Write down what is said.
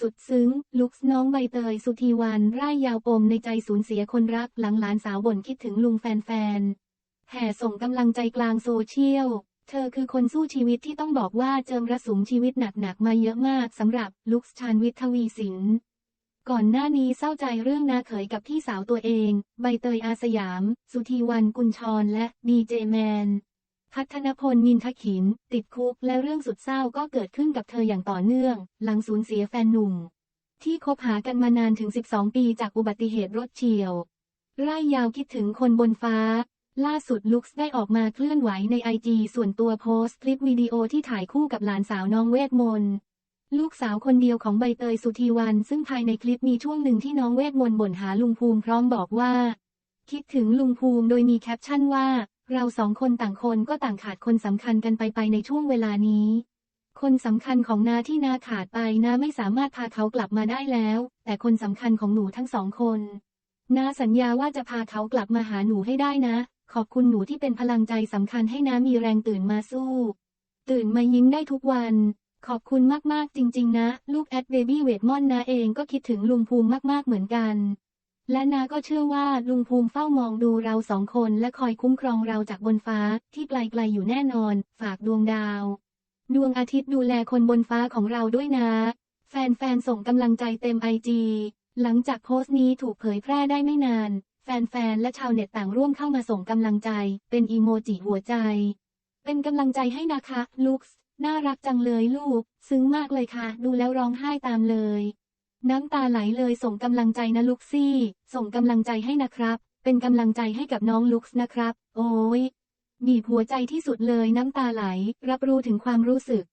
สุดซึ้ง ลุกน้องใบเตย สุธีวันร่ายยาวปมในใจสูญเสียคนรักหลังหลานสาวบ่นคิดถึงลุงแฟนๆ แห่ส่งกำลังใจกลางโซเชียล เธอคือคนสู้ชีวิตที่ต้องบอกว่าเจิมระสุมชีวิตหนักๆ มาเยอะมากสำหรับลุกชานวิทย์ทวีสิน ก่อนหน้านี้เศร้าใจเรื่องนาเขยกับพี่สาวตัวเอง ใบเตยอาสยาม สุธีวันกุลชรและดีเจแมน พัฒนพลนินทขิน ติดคุกและเรื่องสุดเศร้าก็เกิดขึ้นกับเธออย่างต่อเนื่อง หลังสูญเสียแฟนหนุ่ม ที่คบหากันมานานถึง 12 ปีจากอุบัติเหตุรถเฉียว ร่ายยาวคิดถึงคนบนฟ้า ล่าสุดลุคได้ออกมาเคลื่อนไหวในไอจีส่วนตัวโพสต์คลิปวิดีโอที่ถ่ายคู่กับหลานสาวน้องเวทมนต์ลูกสาวคนเดียวของใบเตยสุธีวัน ซึ่งภายในคลิปมีช่วงหนึ่งที่น้องเวทมนต์บ่นหาลุงภูมิพร้อมบอกว่า คิดถึงลุงภูมิโดยมีแคปชั่นว่า เราสองคนต่างคนก็ต่างขาดคนสำคัญกันไปไปในช่วงเวลานี้ คนสำคัญของนาที่นาขาดไปนาไม่สามารถพาเขากลับมาได้แล้ว แต่คนสำคัญของหนูทั้งสองคนนาสัญญาว่าจะพาเขากลับมาหาหนูให้ได้นะ ขอบคุณหนูที่เป็นพลังใจสำคัญให้นามีแรงตื่นมาสู้ ตื่นมายิ้มได้ทุกวัน ขอบคุณมากๆจริง ๆ นะ ลูกแอดเบบี้เวทมอนนาเองก็คิดถึงลุงภูมิมากๆเหมือนกัน และนาก็เชื่อว่าลุงภูมิเฝ้ามองดูเราสองคนและคอยคุ้มครองเราจากบนฟ้าที่ไกลๆอยู่แน่นอน ฝากดวงดาว ดวงอาทิตย์ดูแลคนบนฟ้าของเราด้วยนะ แฟนๆส่งกำลังใจเต็มไอจีหลังจากโพสต์นี้ถูกเผยแพร่ได้ไม่นาน แฟนๆและชาวเน็ตต่างร่วมเข้ามาส่งกำลังใจ เป็นอีโมจิหัวใจ เป็นกำลังใจให้นะคะลุคส์น่ารักจังเลยลูก ซึ้งมากเลยค่ะ ดูแล้วร้องไห้ตามเลย น้ำตาไหลเลยส่งกำลังใจนะลุกซี่ ส่งกำลังใจให้นะครับ เป็นกำลังใจให้กับน้องลุคส์นะครับ โอ้ยบีบหัวใจที่สุดเลยน้ำตาไหล รับรู้ถึงความรู้สึก